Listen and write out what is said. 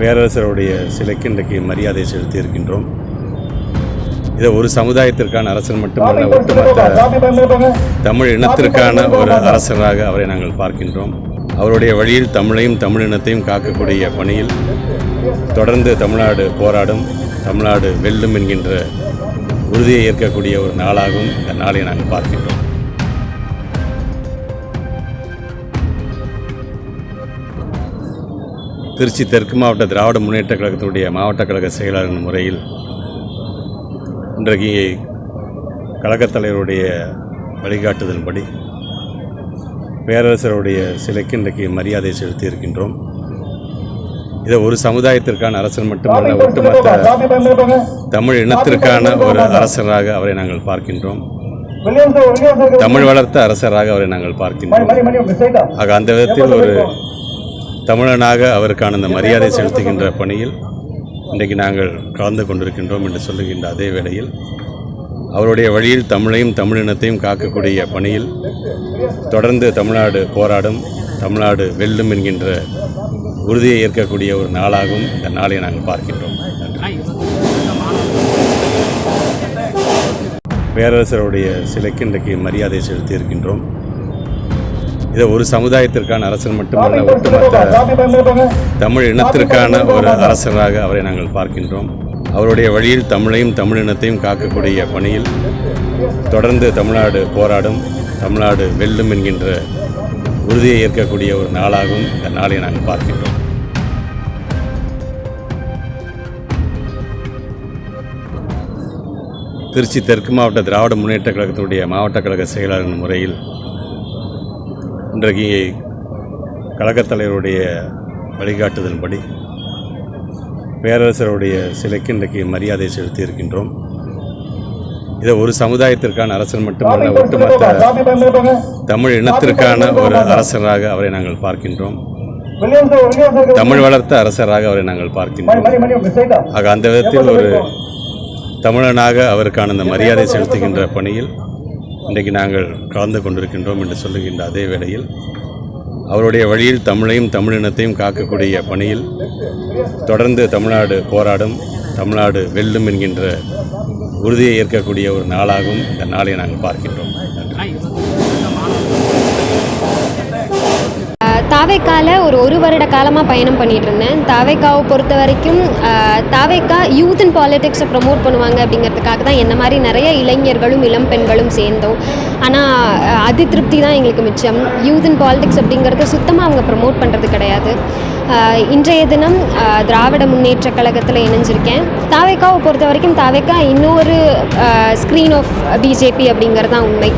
பேரரசருடைய சிலைக்கு இன்றைக்கு மரியாதை செலுத்தி இருக்கின்றோம் இதை ஒரு சமுதாயத்திற்கான அரசர் மட்டுமல்ல ஒட்டுமொத்த தமிழ் இனத்திற்கான ஒரு அரசராக அவரை நாங்கள் பார்க்கின்றோம். அவருடைய வழியில் தமிழையும் தமிழ் இனத்தையும் காக்கக்கூடிய பணியில் தொடர்ந்து தமிழ்நாடு போராடும் தமிழ்நாடு வெல்லும் என்கின்ற உறுதியை ஏற்கக்கூடிய ஒரு நாளாகவும் இந்த நாளை நாங்கள் பார்க்கின்றோம். திருச்சி தெற்கு மாவட்ட திராவிட முன்னேற்ற கழகத்தினுடைய மாவட்ட கழக செயலாளர் முறையில் இன்றைக்கு கழகத் தலைவருடைய வழிகாட்டுதலின்படி பேரரசருடைய சிலைக்கு இன்றைக்கு மரியாதை செலுத்தி இருக்கின்றோம் இதை ஒரு சமுதாயத்திற்கான அரசர் மட்டுமல்ல ஒட்டுமொத்த தமிழ் இனத்திற்கான ஒரு அரசராக அவரை நாங்கள் பார்க்கின்றோம். தமிழ் வளர்த்த அரசராக அவரை நாங்கள் பார்க்கின்றோம். ஆக அந்த விதத்தில் ஒரு தமிழனாக அவருக்கான அந்த மரியாதை செலுத்துகின்ற பணியில் இன்றைக்கு நாங்கள் கலந்து கொண்டிருக்கின்றோம் என்று சொல்லுகின்ற அதே வேளையில் அவருடைய வழியில் தமிழையும் தமிழினத்தையும் காக்கக்கூடிய பணியில் தொடர்ந்து தமிழ்நாடு போராடும் தமிழ்நாடு வெல்லும் என்கின்ற உறுதியை ஏற்கக்கூடிய ஒரு நாளாகவும் இந்த நாளை நாங்கள் பார்க்கின்றோம். பேரரசருடைய சிலைக்கு இன்றைக்கு மரியாதை செலுத்தி இருக்கின்றோம் இதை ஒரு சமுதாயத்திற்கான அரசர் மட்டுமல்ல ஒட்டுமொத்த தமிழ் இனத்திற்கான ஒரு அரசராக அவரை நாங்கள் பார்க்கின்றோம். அவருடைய வழியில் தமிழையும் தமிழ் இனத்தையும் காக்கக்கூடிய பணியில் தொடர்ந்து தமிழ்நாடு போராடும் தமிழ்நாடு வெல்லும் என்கின்ற உறுதியை ஏற்கக்கூடிய ஒரு நாளாகவும் இந்த நாளை நாங்கள் பார்க்கின்றோம். திருச்சி தெற்கு மாவட்ட திராவிட முன்னேற்ற கழகத்தினுடைய மாவட்ட கழக செயலாளர் முறையில் இன்றைக்கு கழகத் தலைவருடைய வழிகாட்டுதலின்படி பேரரசருடைய சிலைக்கு இன்றைக்கு மரியாதை செலுத்தி இருக்கின்றோம் இதை ஒரு சமுதாயத்திற்கான அரசர் மட்டுமல்ல ஒட்டுமொத்த தமிழ் இனத்திற்கான ஒரு அரசராக அவரை நாங்கள் பார்க்கின்றோம். தமிழ் வளர்த்த அரசராக அவரை நாங்கள் பார்க்கின்றோம். ஆக அந்த விதத்தில் ஒரு தமிழனாக அவருக்கான அந்த மரியாதை செலுத்துகின்ற பணியில் இன்றைக்கு நாங்கள் கலந்து கொண்டிருக்கின்றோம் என்று சொல்லுகின்ற அதே வேளையில் அவருடைய வழியில் தமிழையும் தமிழினத்தையும் காக்கக்கூடிய பணியில் தொடர்ந்து தமிழ்நாடு போராடும் தமிழ்நாடு வெல்லும் என்கின்ற உறுதியை ஏற்கக்கூடிய ஒரு நாளாகவும் இந்த நாளை நாங்கள் பார்க்கின்றோம். நன்றி. தாவேக்கால ஒரு ஒரு வருட காலமாக பயணம் பண்ணிட்டு இருந்தேன் தாவேக்காவை பொறுத்த வரைக்கும் தாவேக்கா யூத் அண்ட் பாலிடிக்ஸை ப்ரமோட் பண்ணுவாங்க அப்படிங்கிறதுக்காக தான் என்ன மாதிரி நிறைய இளைஞர்களும் இளம் பெண்களும் சேர்ந்தோம். ஆனால் அதி திருப்தி தான் எங்களுக்கு மிச்சம். யூத் அண்ட் பாலிடிக்ஸ் அப்படிங்கிறத சுத்தமாக அவங்க ப்ரமோட் பண்ணுறது கிடையாது. இன்றைய தினம் திராவிட முன்னேற்ற கழகத்தில் இணைஞ்சிருக்கேன். தாவேக்காவை பொறுத்த வரைக்கும் தாவேக்கா இன்னொரு ஸ்க்ரீன் ஆஃப் பிஜேபி அப்படிங்கிறது தான் உண்மை.